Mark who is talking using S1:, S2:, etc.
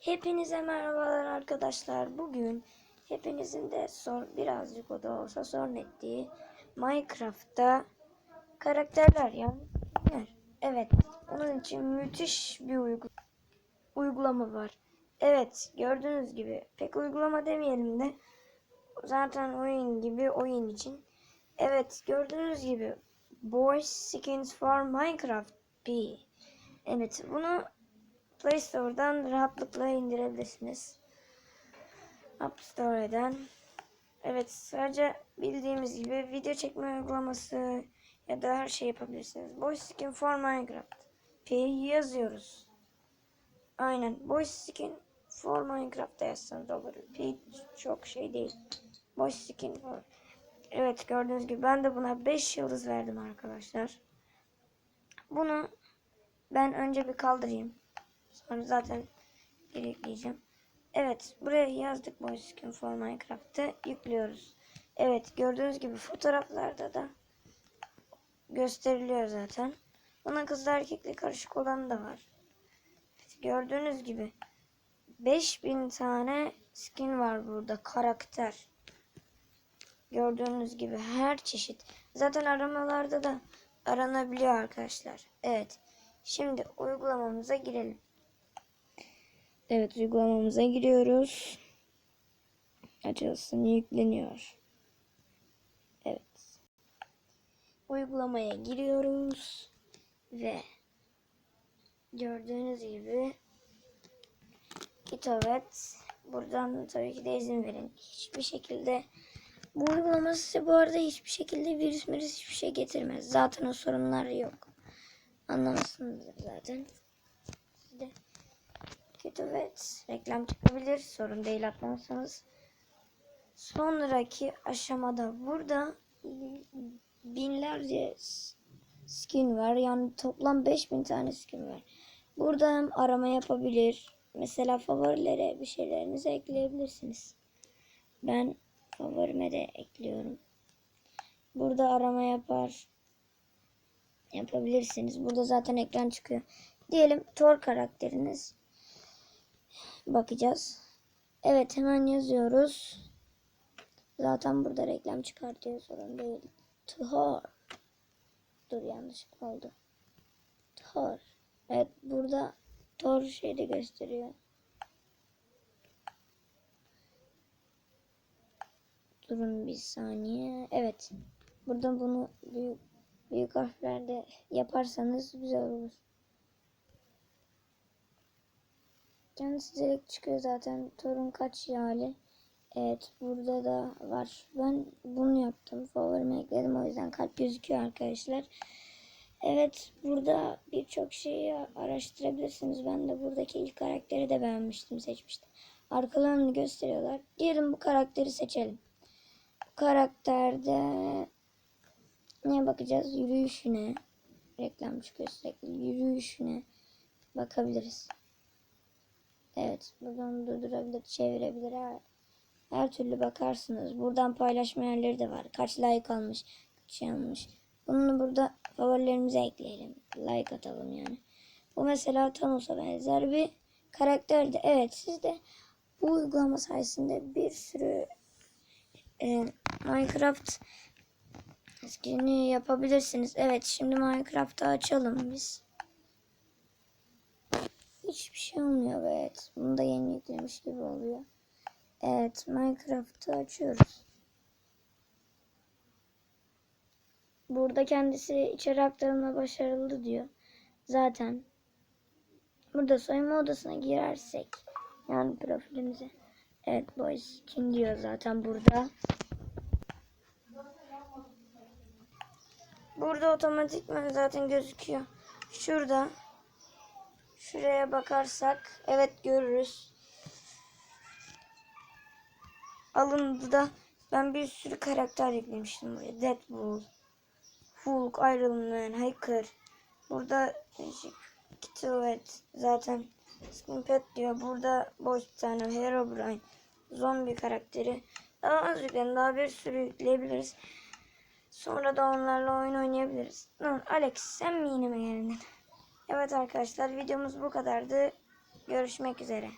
S1: Hepinize merhabalar arkadaşlar. Bugün hepinizin de sor, birazcık o da olsa sorun ettiği Minecraft'ta karakterler yani. Evet, onun için müthiş bir uygu uygulama var. Evet, gördüğünüz gibi pek uygulama demeyelim de zaten oyun gibi oyun için. Evet, gördüğünüz gibi Boys Skins for Minecraft P. Evet, bunu Play Store'dan rahatlıkla indirebilirsiniz. App Store'dan. Evet sadece bildiğimiz gibi video çekme uygulaması ya da her şey yapabilirsiniz. Voice Skin for Minecraft. P'yi yazıyoruz. Aynen. Voice Skin for Minecraft'ta yazsanız olur. P çok şey değil. Voice Skin for. Evet gördüğünüz gibi ben de buna 5 yıldız verdim arkadaşlar. Bunu ben önce bir kaldırayım. Sonra zaten geri ekleyeceğim. Evet buraya yazdık Boy Skin for Minecraft'ı yüklüyoruz. Evet gördüğünüz gibi fotoğraflarda da gösteriliyor zaten. Buna kızla erkekli karışık olan da var. Gördüğünüz gibi 5000 tane skin var burada karakter. Gördüğünüz gibi her çeşit. Zaten aramalarda da aranabiliyor arkadaşlar. Evet. Şimdi uygulamamıza girelim. Evet uygulamamıza giriyoruz. Açılsın yükleniyor. Evet. Uygulamaya giriyoruz. Ve gördüğünüz gibi GitHub'et buradan tabii ki de izin verin. Hiçbir şekilde bu uygulama size bu arada hiçbir şekilde virüs virüs hiçbir şey getirmez. Zaten o sorunlar yok. Anlamışsınızdır zaten. Siz kötü evet reklam çıkabilir. Sorun değil atmazsanız. Sonraki aşamada burada binlerce skin var. Yani toplam 5000 tane skin var. Burada hem arama yapabilir. Mesela favorilere bir şeylerinizi ekleyebilirsiniz. Ben favorime de ekliyorum. Burada arama yapar yapabilirsiniz. Burada zaten ekran çıkıyor. Diyelim Thor karakteriniz. Bakacağız. Evet hemen yazıyoruz. Zaten burada reklam çıkartıyor sorun değil. Thor. Dur yanlış oldu. Thor. Evet burada Thor şeyde gösteriyor. Durun bir saniye. Evet. Burada bunu büyük büyük harflerde yaparsanız güzel olur. Kendisi direkt çıkıyor zaten. Torun kaç hali. Evet burada da var. Ben bunu yaptım. Favorime ekledim. O yüzden kalp gözüküyor arkadaşlar. Evet burada birçok şeyi araştırabilirsiniz. Ben de buradaki ilk karakteri de beğenmiştim. Seçmiştim. Arkalarını gösteriyorlar. Diyelim bu karakteri seçelim. Bu karakterde Neye bakacağız? Yürüyüşüne. Reklam çıkıyor sürekli. Yürüyüşüne bakabiliriz. Evet. Buradan durdurabilir, çevirebilir. Her, her türlü bakarsınız. Buradan paylaşma yerleri de var. Kaç like almış, kaç şey almış. Bunu burada favorilerimize ekleyelim. Like atalım yani. Bu mesela Thanos'a benzer bir karakterdi. Evet siz de bu uygulama sayesinde bir sürü e, Minecraft Skin'i yapabilirsiniz. Evet şimdi Minecraft'ı açalım biz. Hiçbir şey olmuyor evet. Bunu da yeni yüklemiş gibi oluyor. Evet Minecraft'ı açıyoruz. Burada kendisi içeri aktarımla başarılı diyor. Zaten. Burada soyunma odasına girersek. Yani profilimize. Evet boys kim diyor zaten burada. Burada otomatikman zaten gözüküyor. Şurada. Şuraya bakarsak evet görürüz. Alındı da ben bir sürü karakter yüklemiştim buraya. Deadpool, Hulk, Iron Man, Hacker. Burada evet zaten Skin Pet diyor. Burada boş bir tane Herobrine, zombi karakteri. Daha az yükleyin. Daha bir sürü yükleyebiliriz. Sonra da onlarla oyun oynayabiliriz. Alex sen mi yine mi geldin? Evet arkadaşlar videomuz bu kadardı. Görüşmek üzere.